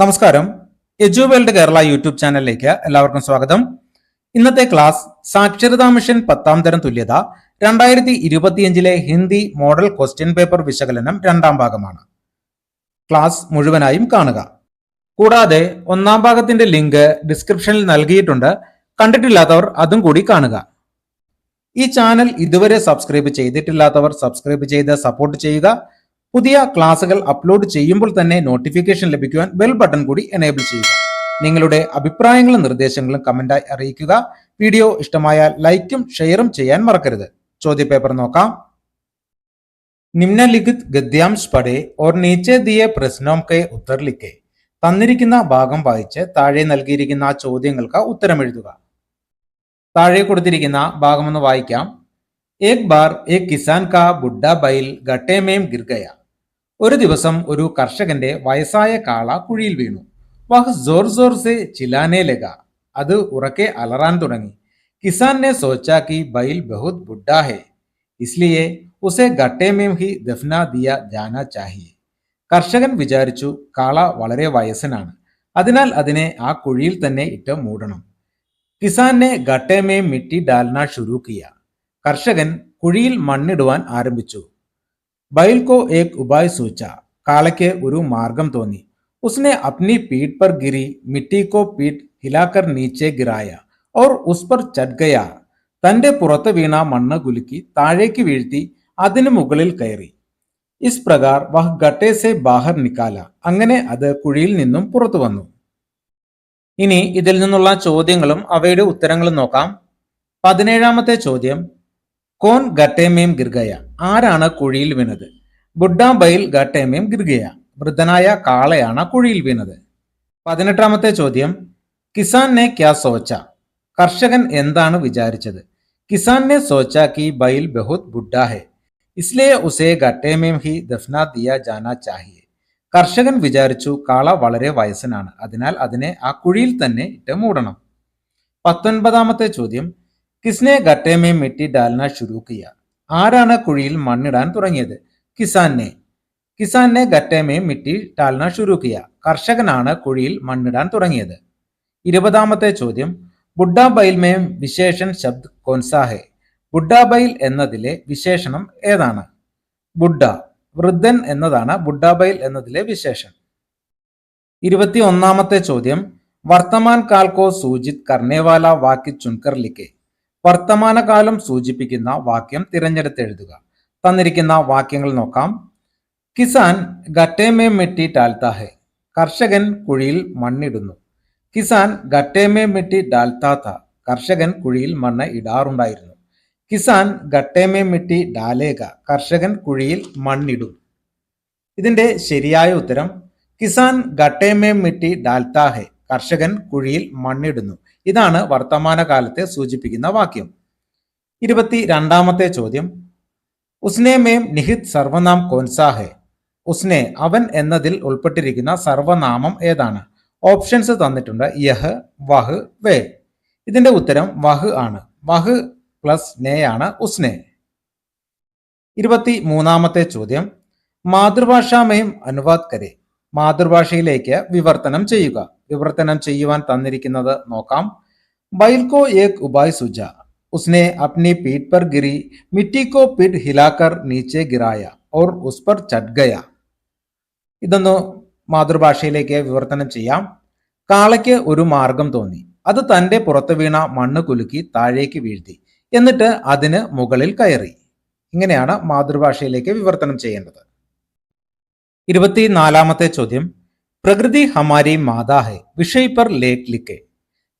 നമസ്കാരം. എജു world Kerala YouTube ചാനലിലേക്ക് എല്ലാവർക്കും സ്വാഗതം. ഇന്നത്തെ ക്ലാസ് സാക്ഷരതാ മിഷൻ പത്താം തരം തുല്യത രണ്ടായിരത്തി ഇരുപത്തിയഞ്ചിലെ ഹിന്ദി മോഡൽ ക്വസ്റ്റ്യൻ പേപ്പർ വിശകലനം രണ്ടാം ഭാഗമാണ്. ക്ലാസ് മുഴുവനായും കാണുക. കൂടാതെ ഒന്നാം ഭാഗത്തിന്റെ ലിങ്ക് ഡിസ്ക്രിപ്ഷനിൽ നൽകിയിട്ടുണ്ട്. കണ്ടിട്ടില്ലാത്തവർ അതും കൂടി കാണുക. ഈ ചാനൽ ഇതുവരെ സബ്സ്ക്രൈബ് ചെയ്തിട്ടില്ലാത്തവർ സബ്സ്ക്രൈബ് ചെയ്ത് സപ്പോർട്ട് ചെയ്യുക. പുതിയ ക്ലാസുകൾ അപ്ലോഡ് ചെയ്യുമ്പോൾ തന്നെ നോട്ടിഫിക്കേഷൻ ലഭിക്കുവാൻ ബെൽ ബട്ടൺ കൂടി എനേബിൾ ചെയ്യുക. നിങ്ങളുടെ അഭിപ്രായങ്ങളും നിർദ്ദേശങ്ങളും കമന്റായി അറിയിക്കുക. വീഡിയോ ഇഷ്ടമായാൽ ലൈക്കും ഷെയറും ചെയ്യാൻ മറക്കരുത്. ചോദ്യപേപ്പർ നോക്കാം. നിമ്നലിഖിത് ഗദ്യാംശ് പടേ ഓർ നീച്ചെ ദിയെ പ്രശ്നോം കെ ഉത്തർ തന്നിരിക്കുന്ന ഭാഗം വായിച്ച് താഴെ നൽകിയിരിക്കുന്ന ചോദ്യങ്ങൾക്ക് ഉത്തരം എഴുതുക. താഴെ കൊടുത്തിരിക്കുന്ന ഭാഗമൊന്ന് വായിക്കാം. ഏക് ബാർ ഏക് കിസാൻ കാ ബുഡ ബൈൽ ഗട്ടേമേം ഗിർഗയ ഒരു ദിവസം ഒരു കർഷകന്റെ വയസ്സായ കാള കുഴിയിൽ വീണു. വഹ് ജോർ ജോർ സെ ചിലാനേ ലഗ. അത് ഉറക്കെ അലറാൻ തുടങ്ങി. കിസാൻ സോച്ചാക്കി ബൈൽ ബഹുത് ബുഡ്ഡാ ഹെ. ഇസ്ലിയെ ഉസെ ഘട്ടേമേം ഹി ദഫ്ന ദിയ ജാന ചാഹിയെ. കർഷകൻ വിചാരിച്ചു കാള വളരെ വയസ്സനാണ്. അതിനാൽ അതിനെ ആ കുഴിയിൽ തന്നെ ഇട്ട് മൂടണം. കിസാൻ ഘട്ടേമേം മിട്ടി ഡാൽന ഷുരൂക്കിയ കർഷകൻ കുഴിയിൽ മണ്ണിടുവാൻ ആരംഭിച്ചു. ബൈൽ കോ ഏക് ഉപായ് സൂച്ച കാളയ്ക്ക് ഒരു മാർഗം തോന്നി उसने अपनी पीठ पर गिरी मिट्टी को पीठ हिलाकर नीचे गिराया और उस पर चढ़ गया തന്റെ പുറത്ത് വീണ മണ്ണ് കുലുക്കി താഴേക്ക് വീഴ്ത്തി അതിനു മുകളിൽ കയറി ഇസ് പ്രകാർ വഹ് ഗട്ടേ സെ ബാഹർ നിക്കാല അങ്ങനെ അത് കുഴിയിൽ നിന്നും പുറത്തു വന്നു ഇനി ഇതിൽ നിന്നുള്ള ചോദ്യങ്ങളും അവയുടെ ഉത്തരങ്ങളും നോക്കാം പതിനേഴാമത്തെ ചോദ്യം കോൻ ഗട്ടേമേം ഗിർഗയ ആരാണ് കുഴിയിൽ വീണത്? ബൈൽ ഗട്ടേമയും ഗിർഗയ. വൃദ്ധനായ കാളയാണ് കുഴിയിൽ വീണത്. പതിനെട്ടാമത്തെ ചോദ്യം. കിസാൻ നെ ക്യാ സോച്ച? കർഷകൻ എന്താണ് വിചാരിച്ചത്? കിസാൻ നെ സോച്ച കി ബൈൽ ബഹുത് ബുഡ്ഡ ഹെ. ഇസ്ലിയെ ഉസേ ഗട്ടേമേം ഹി ദഫ്ന ദിയ ജാന ചാഹിയെ. കർഷകൻ വിചാരിച്ചു കാള വളരെ വയസ്സനാണ്. അതിനാൽ അതിനെ ആ കുഴിയിൽ തന്നെ ഇട്ട് മൂടണം. പത്തൊൻപതാമത്തെ ചോദ്യം. കിസ്നെ ഗട്ടേമേ മിട്ടി ഡാൽന ഷുരൂക്കിയ കിയ. ആരാണ് കുഴിയിൽ മണ്ണിടാൻ തുടങ്ങിയത്? കിസാനെ. കിസാനെ ഗട്ടേമേ മിറ്റി ഡാൽന ഷുരൂക്കിയ കിയ കർഷകനാണ് കുഴിയിൽ മണ്ണിടാൻ തുടങ്ങിയത്. ഇരുപതാമത്തെ ചോദ്യം. ബുഡ്ഡ ബൈൽ മേ വിശേഷൻ ശബ്ദ് കോൻസാഹെ ബുഡ്ഡ ബൈൽ എന്നതിലെ വിശേഷണം ഏതാണ്? ബുഡ്ഡ. വൃദ്ധൻ എന്നതാണ് ബുഡ്ഡ ബൈൽ എന്നതിലെ വിശേഷൻ ഇരുപത്തി ഒന്നാമത്തെ ചോദ്യം. വർത്തമാൻ കാൽക്കോ സൂചിത് കർണേവാല വാക്കി ചുൻകർ ലിഖെ വർത്തമാനകാലം സൂചിപ്പിക്കുന്ന വാക്യം തിരഞ്ഞെടുത്ത് എഴുതുക തന്നിരിക്കുന്ന വാക്യങ്ങൾ നോക്കാം. കിസാൻ ഗട്ടേമേ മെട്ടി ഡാൽത്താഹെ കർഷകൻ കുഴിയിൽ മണ്ണിടുന്നു. കിസാൻ ഗട്ടേമേ മെട്ടി ഡാൽത്താത്ത കർഷകൻ കുഴിയിൽ മണ്ണ് ഇടാറുണ്ടായിരുന്നു. കിസാൻ ഗട്ടേമേ മെട്ടി ഡാലേക കർഷകൻ കുഴിയിൽ മണ്ണിടും. ഇതിന്റെ ശരിയായ ഉത്തരം കിസാൻ ഗട്ടേമേ മെട്ടി ഡാൽത്താഹെ. കർഷകൻ കുഴിയിൽ മണ്ണിടുന്നു. ഇതാണ് വർത്തമാനകാലത്തെ സൂചിപ്പിക്കുന്ന വാക്യം. ഇരുപത്തി രണ്ടാമത്തെ ചോദ്യം. ഉസ്നെ മേം നിഹിത് സർവനാം കോൻസാഹെ. ഉസ്നെ അവൻ എന്നതിൽ ഉൾപ്പെട്ടിരിക്കുന്ന സർവനാമം ഏതാണ്? ഓപ്ഷൻസ് തന്നിട്ടുണ്ട് യഹ് വഹ് വേ. ഇതിന്റെ ഉത്തരം വഹ് ആണ്. വഹ് പ്ലസ് നേ ആണ് ഉസ്നെ. ഇരുപത്തി മൂന്നാമത്തെ ചോദ്യം മാതൃഭാഷാമയം അനുവാദ് കരെ. മാതൃഭാഷയിലേക്ക് വിവർത്തനം ചെയ്യുക വിവർത്തനം ചെയ്യുവാൻ തന്നിരിക്കുന്നത് നോക്കാം ബൈൽക്കോ ഏക് ഉബായ് സുജ उसने अपनी पीठ पर गिरी मिट्टी को पीठ हिलाकर नीचे गिराया और उस पर चढ़ गया ഇതൊന്ന് മാതൃഭാഷയിലേക്ക് വിവർത്തനം ചെയ്യാം കാളയ്ക്ക് ഒരു മാർഗം തോന്നി അത് തന്റെ പുറത്ത് വീണ മണ്ണ് കുലുക്കി താഴേക്ക് വീഴ്ത്തി എന്നിട്ട് അതിന് മുകളിൽ കയറി ഇങ്ങനെയാണ് മാതൃഭാഷയിലേക്ക് വിവർത്തനം ചെയ്യേണ്ടത് ഇരുപത്തിനാലാമത്തെ ചോദ്യം. പ്രകൃതി ഹമാരി മാതാ ഹെ വിഷയ് പർ ലേഖ് ലിക്കെ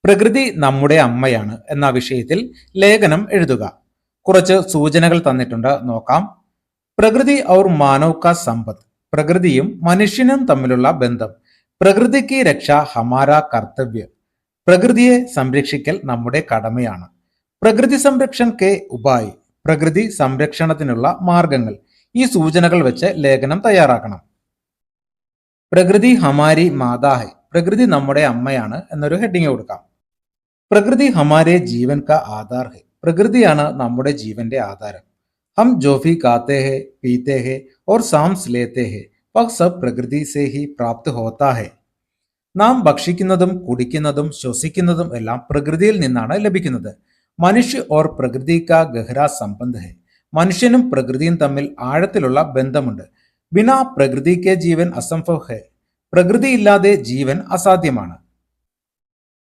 പ്രകൃതി നമ്മുടെ അമ്മയാണ് എന്ന വിഷയത്തിൽ ലേഖനം എഴുതുക. കുറച്ച് സൂചനകൾ തന്നിട്ടുണ്ട് നോക്കാം. പ്രകൃതി ഔർ മാനവ് കാ സമ്പത്ത് പ്രകൃതിയും മനുഷ്യനും തമ്മിലുള്ള ബന്ധം. പ്രകൃതിക്ക് രക്ഷ ഹമാര കർത്തവ്യ. പ്രകൃതിയെ സംരക്ഷിക്കൽ നമ്മുടെ കടമയാണ്. പ്രകൃതി സംരക്ഷൺ കെ ഉപായ് പ്രകൃതി സംരക്ഷണത്തിനുള്ള മാർഗങ്ങൾ. ഈ സൂചനകൾ വെച്ച് ലേഖനം തയ്യാറാക്കണം. പ്രകൃതി ഹമാരി മാതാഹെ പ്രകൃതി നമ്മുടെ അമ്മയാണ് എന്നൊരു ഹെഡിങ് കൊടുക്കാം. പ്രകൃതി ഹമാരെ ജീവൻ ക ആധാർ ഹെ പ്രകൃതിയാണ് നമ്മുടെ ജീവന്റെ ആധാരം. ഹം ജോഫി കാത്തേ ഹെ പീത്തേ ഹെ ഓർ സാംസ് ലേത്തേ ഹെ വക് പ്രകൃതി സേ ഹി പ്രാപ്ത് ഹോത്താ ഹെ നാം ഭക്ഷിക്കുന്നതും കുടിക്കുന്നതും ശ്വസിക്കുന്നതും എല്ലാം പ്രകൃതിയിൽ നിന്നാണ് ലഭിക്കുന്നത്. മനുഷ്യ ഓർ പ്രകൃതി ക ഗഹ്ര സംബന്ധ ഹെ മനുഷ്യനും പ്രകൃതിയും തമ്മിൽ ആഴത്തിലുള്ള ബന്ധമുണ്ട്. ബിനാ പ്രകൃതി കെ ജീവൻ അസംഭവ് ഹെ പ്രകൃതി ഇല്ലാതെ ജീവൻ അസാധ്യമാണ്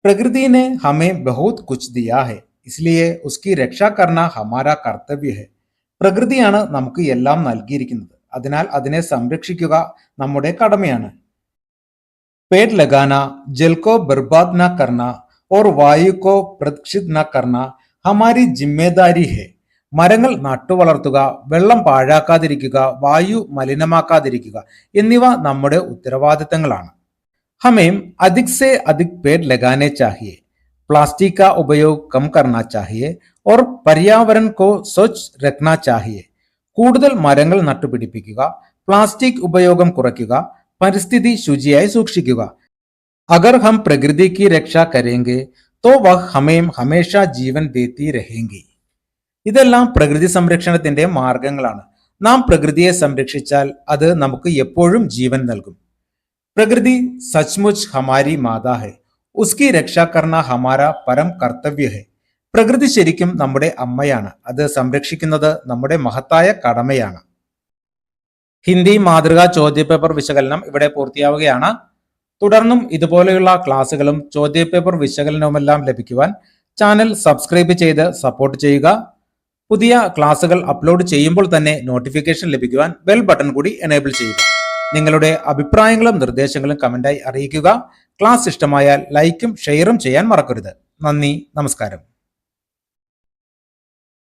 प्रकृति ने हमें बहुत कुछ दिया है इसलिए उसकी രക്ഷ करना हमारा കർത്തവ്യ है പ്രകൃതിയാണ് നമുക്ക് എല്ലാം നൽകിയിരിക്കുന്നത് അതിനാൽ അതിനെ സംരക്ഷിക്കുക നമ്മുടെ കടമയാണ് पेड़ लगाना जल को बर्बाद न करना और वायु को प्रदूषित न करना हमारी जिम्मेदारी है മരങ്ങൾ നട്ടുവളർത്തുക വെള്ളം പാഴാക്കാതിരിക്കുക വായു മലിനമാക്കാതിരിക്കുക എന്നിവ നമ്മുടെ ഉത്തരവാദിത്തങ്ങളാണ് हमें अधिक से अधिक पेड़ लगाने चाहिए प्लास्टिक का उपयोग कम करना चाहिए और पर्यावरण को स्वच्छ रखना चाहिए കൂടുതൽ മരങ്ങൾ നട്ടുപിടിപ്പിക്കുക പ്ലാസ്റ്റിക് ഉപയോഗം കുറയ്ക്കുക പരിസ്ഥിതി ശുചിയായി സൂക്ഷിക്കുക അഗർ ഹം പ്രകൃതി की രക്ഷ കരേങ്കെ तो वह हमें हमेशा ജീവൻ देती रहेंगी ഇതെല്ലാം പ്രകൃതി സംരക്ഷണത്തിന്റെ മാർഗങ്ങളാണ്. നാം പ്രകൃതിയെ സംരക്ഷിച്ചാൽ അത് നമുക്ക് എപ്പോഴും ജീവൻ നൽകും. പ്രകൃതി സച്മുച്ച് ഹമാരി മാതാ ഹെ ഉസ്കി രക്ഷാകർണ ഹമാര പരം കർത്തവ്യ ഹെ പ്രകൃതി ശരിക്കും നമ്മുടെ അമ്മയാണ്. അത് സംരക്ഷിക്കുന്നത് നമ്മുടെ മഹത്തായ കടമയാണ്. ഹിന്ദി മാതൃകാ ചോദ്യപേപ്പർ വിശകലനം ഇവിടെ പൂർത്തിയാവുകയാണ്. തുടർന്നും ഇതുപോലെയുള്ള ക്ലാസ്സുകളും ചോദ്യപേപ്പർ വിശകലനവുമെല്ലാം ലഭിക്കുവാൻ ചാനൽ സബ്സ്ക്രൈബ് ചെയ്ത് സപ്പോർട്ട് ചെയ്യുക. പുതിയ ക്ലാസുകൾ അപ്ലോഡ് ചെയ്യുമ്പോൾ തന്നെ നോട്ടിഫിക്കേഷൻ ലഭിക്കുവാൻ ബെൽ ബട്ടൺ കൂടി എനേബിൾ ചെയ്യുക. നിങ്ങളുടെ അഭിപ്രായങ്ങളും നിർദ്ദേശങ്ങളും കമന്റായി അറിയിക്കുക. ക്ലാസ് ഇഷ്ടമായാൽ ലൈക്കും ഷെയറും ചെയ്യാൻ മറക്കരുത്. നന്ദി നമസ്കാരം.